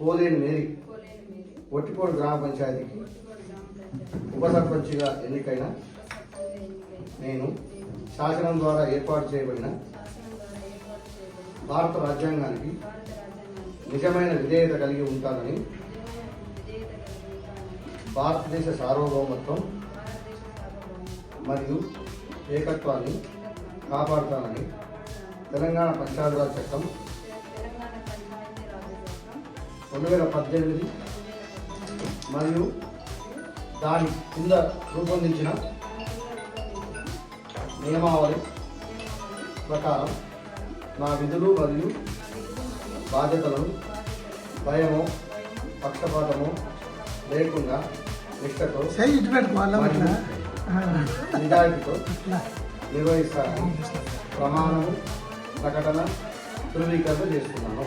పోలేని మేరీ. ఒట్టిపోడు గ్రామ పంచాయతీకి ఉప సర్పంచ్గా ఎన్నికైన నేను శాసనం ద్వారా ఏర్పాటు చేయబడిన భారత రాజ్యాంగానికి నిజమైన విధేయత కలిగి ఉంటానని భారతదేశ సార్వభౌమత్వం మరియు ఏకత్వాన్ని కాపాడుతానని తెలంగాణ పంచాయతీరాజ్ చట్టం రెండు వేల పద్దెనిమిది మరియు దాని కింద రూపొందించిన నియమావళి ప్రకారం నా విధులు మరియు బాధ్యతలను భయము పక్షపాతము లేకుండా మరియు నిజాయితీతో నిర్వహిస్తానని ప్రమాణము ప్రకటన ధృవీకరణ చేస్తున్నాను.